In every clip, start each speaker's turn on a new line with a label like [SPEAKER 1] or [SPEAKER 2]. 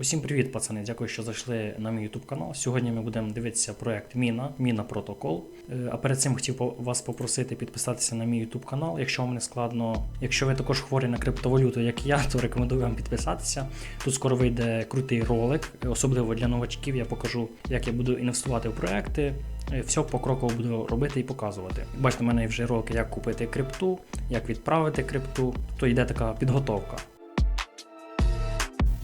[SPEAKER 1] Усім привіт, пацани! Дякую, що зайшли на мій YouTube канал. Сьогодні ми будемо дивитися проект Міна, Міна Протокол. Е, А перед цим хотів вас попросити підписатися на мій YouTube канал, якщо вам не складно. Якщо ви також хворі на криптовалюту, як я, то рекомендую вам підписатися. Тут скоро вийде крутий ролик, особливо для новачків. Я покажу, як я буду інвестувати в проекти. Е, Все покроково буду робити і показувати. Бачите, в мене вже ролики, як купити крипту, як відправити крипту. То йде така підготовка.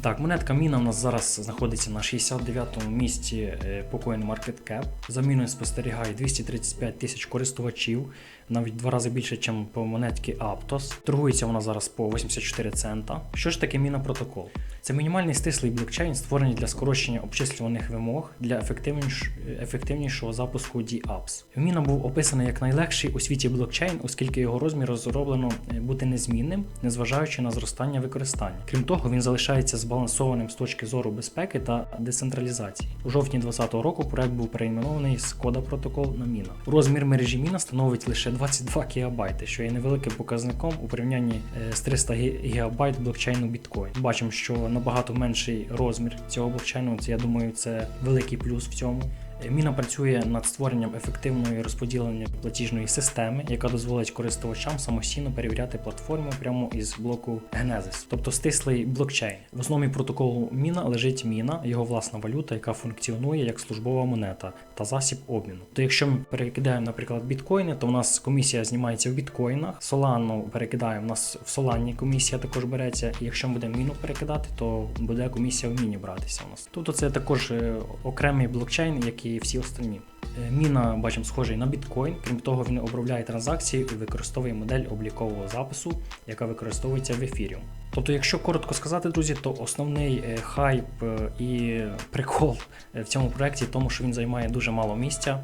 [SPEAKER 1] Так, монетка Міна у нас зараз знаходиться на 69-му місці е, по CoinMarketCap. За міною спостерігає 235 тисяч користувачів, навіть два рази більше, ніж по монетці Aptos. Торгується вона зараз по 84 цента. Що ж таке Міна протокол? Це мінімальний стислий блокчейн, створений для скорочення обчислюваних вимог для ефективніш... ефективнішого запуску DApps. Міна був описаний як найлегший у світі блокчейн, оскільки його розмір розроблено е, бути незмінним, незважаючи на зростання використання. Крім того, він залишається збалансованим з точки зору безпеки та децентралізації. У жовтні 2020 року проект був перейменований з кода протокол на Міна. Розмір мережі Міна становить лише 22 КБ, що є невеликим показником у порівнянні е, з 300 ГБ блокчейну біткоін. Бачимо, що набагато менший розмір цього блокчейну. Це я думаю, це великий плюс в цьому. Е, Міна працює над створенням ефективної розподіленої платіжної системи, яка дозволить користувачам самостійно перевіряти платформу прямо із блоку Genesis, тобто стислий блокчейн. В основі протоколу Міна лежить міна, його власна валюта, яка функціонує як службова монета та засіб обміну. То якщо ми перекидаємо, наприклад, біткоїни, то в нас комісія знімається в біткоїнах. Solano перекидаємо, в нас в Солані комісія також береться. І якщо ми будемо міну перекидати, то буде комісія в міні братися у нас. Тобто це також е, окремий блокчейн, і всі остальні. Е, Міна, бачимо, схожий на біткоін. Крім того, він обробляє транзакції і використовує модель облікового запису, яка використовується в ефірі. Тобто, якщо коротко сказати, друзі, то основний е, хайп е, і прикол в цьому проєкті тому, що він займає дуже мало місця.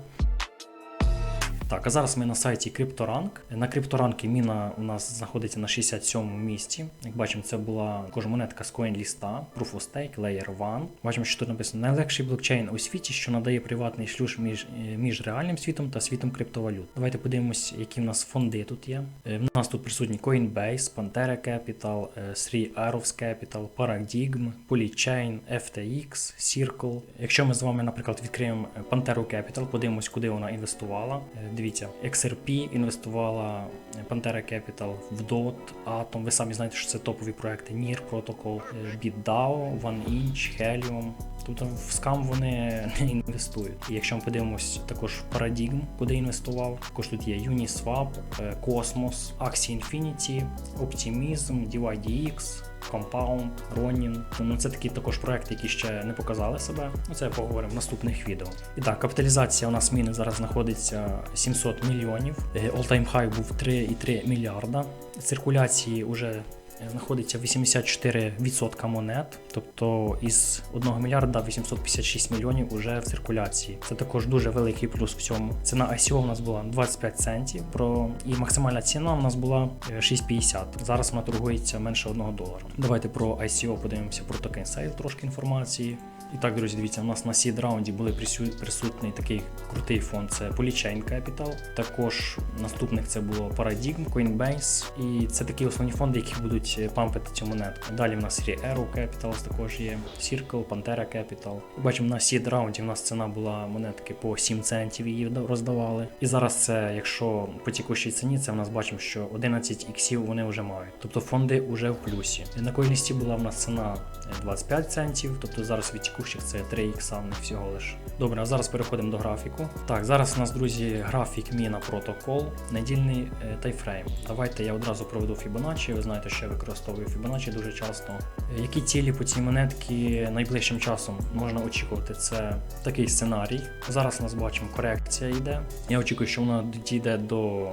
[SPEAKER 1] Так, а зараз ми на сайті CryptoRank. На CryptoRank міна у нас знаходиться на 67-му місці. Як бачимо, це була також монетка з CoinList, Proof of Stake, Layer 1. Бачимо, що тут написано найлегший блокчейн у світі, що надає приватний шлюз між, е, між реальним світом та світом криптовалют. Давайте подивимось, які в нас фонди тут є. Е, В нас тут присутні Coinbase, Pantera Capital, е, Three Arrows Capital, Paradigm, Polychain, FTX, Circle. Якщо ми з вами, наприклад, відкриємо Pantera Capital, подивимось, куди вона інвестувала. Е, Дивіться, XRP інвестувала е, Pantera Capital в DOT, Atom. Ви самі знаєте, що це топові проекти NIR Protocol, е, BitDAO, OneInch, Helium. Тобто в скам вони не інвестують. І якщо ми подивимось також Paradigm, куди інвестував, також тут є Uniswap, е, Cosmos, Axie Infinity, Optimism, DYDX, Compound, Ronin. Тому це такі також проекти, які ще не показали себе. Ну це поговоримо в наступних відео. І так, капіталізація у нас міни зараз знаходиться 700 мільйонів. Е, All-time high був 3,3 мільярда. Циркуляції вже знаходиться 84% монет, тобто із 1 мільярда 856 мільйонів уже в циркуляції. Це також дуже великий плюс в цьому. Ціна ICO у нас була 25 центів, про і максимальна ціна у нас була е, 6,50. Зараз вона торгується менше 1 долара. Давайте про ICO подивимося про токен сейл, трошки інформації. І так, друзі, дивіться, у нас на сід раунді були присутній такий крутий фонд. Це Polychain Capital. Також наступних це було Paradigm, Coinbase. І це такі основні фонди, які будуть е, пампити цю монетку. Далі в нас є Arrow Capital, також є Circle, Pantera Capital. Бачимо, на сід раунді у нас ціна була монетки по 7 центів її роздавали. І зараз це, якщо по тікущій ціні, це в нас бачимо, що 11 іксів вони вже мають. Тобто фонди вже в плюсі. На койлісті була в нас ціна е, 25 центів, тобто зараз від тікущих це 3 ікса всього лиш. Добре, а зараз переходимо до графіку. Так, зараз у нас, друзі, графік Міна протокол, недільний е, тайфрейм. Давайте я одразу проведу Fibonacci. Ви знаєте, що я використовую Fibonacci дуже часто. Які цілі по цій монетці найближчим часом можна очікувати? Це такий сценарій. Зараз нас бачимо, корекція йде. Я очікую, що вона дійде до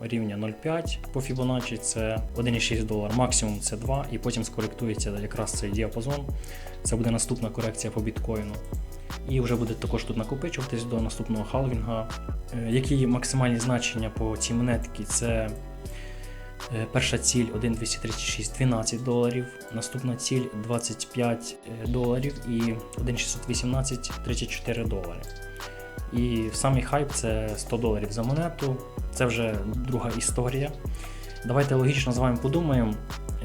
[SPEAKER 1] рівня 0,5 по Fibonacci, це 1,6 долар, максимум це 2, і потім скоректується якраз цей діапазон. Це буде наступна корекція по біткоїну. І вже буде також тут накопичуватись до наступного халвінга. Е, Які максимальні значення по цій монетці? Це перша ціль 1,236 12 доларів, наступна ціль 25 доларів і 1,618 34 долари. І самий хайп це 100 доларів за монету. Це вже друга історія. Давайте логічно з вами подумаємо.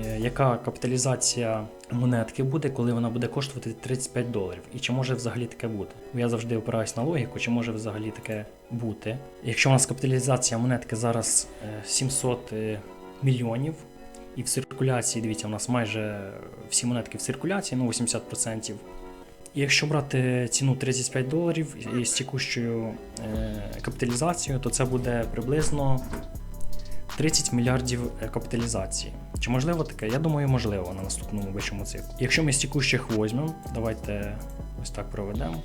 [SPEAKER 1] е, яка капіталізація монетки буде, коли вона буде коштувати 35 доларів. І чи може взагалі таке бути? Бо Я завжди опираюсь на логіку, чи може взагалі таке бути. Якщо у нас капіталізація монетки зараз е, 700 е, мільйонів, і в циркуляції, дивіться, у нас майже всі монетки в циркуляції, ну 80%. І якщо брати ціну 35 доларів і з текущою е, капіталізацією, то це буде приблизно 30 мільярдів е, капіталізації. Чи можливо таке? Я думаю, можливо на наступному вищому циклу. Якщо ми з текущих візьмемо, давайте ось так проведемо.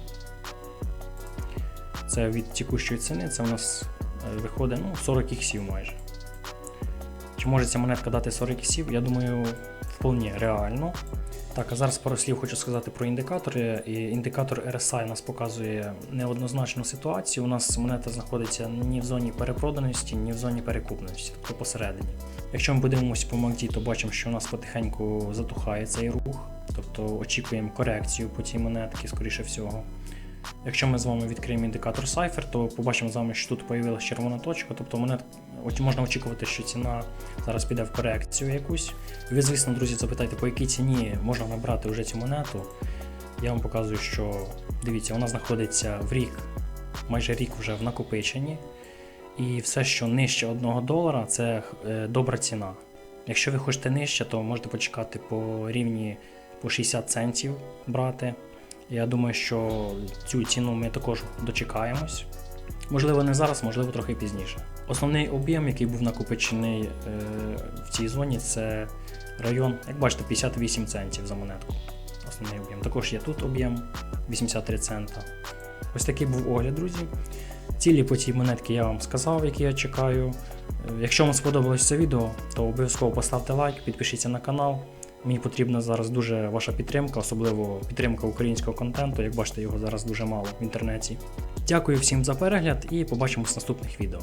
[SPEAKER 1] Це від текущої ціни, це у нас е, виходить ну, 40 іксів майже. Чи може ця монетка дати 40 іксів? Я думаю, вполне реально. Так, а зараз пару слів хочу сказати про індикатори. І індикатор RSI нас показує неоднозначну ситуацію. У нас монета знаходиться ні в зоні перепроданості, ні в зоні перекупності, тобто посередині. Якщо ми подивимося по MACD, то бачимо, що у нас потихеньку затухає цей рух, тобто очікуємо корекцію по цій монетці, скоріше всього. Якщо ми з вами відкриємо індикатор Cypher, то побачимо з вами, що тут появилася червона точка, тобто монет... можна очікувати, що ціна зараз піде в корекцію якусь. Ви, звісно, друзі, запитайте, по якій ціні можна набрати вже цю монету. Я вам показую, що дивіться, вона знаходиться в рік, майже рік вже в накопиченні. І все, що нижче 1 долара, це е, добра ціна. Якщо ви хочете нижче, то можете почекати по рівні по 60 центів брати. Я думаю, що цю ціну ми також дочекаємось. Можливо, не зараз, можливо, трохи пізніше. Основний об'єм, який був накопичений е, в цій зоні, це район, як бачите, 58 центів за монетку. Основний об'єм. Також є тут об'єм 83 цента. Ось такий був огляд, друзі. Цілі по цій монетці я вам сказав, які я чекаю. Е, Якщо вам сподобалось це відео, то обов'язково поставте лайк, підпишіться на канал. Мені потрібна зараз дуже ваша підтримка, особливо підтримка українського контенту. Як бачите, його зараз дуже мало в інтернеті. Дякую всім за перегляд і побачимось в наступних відео.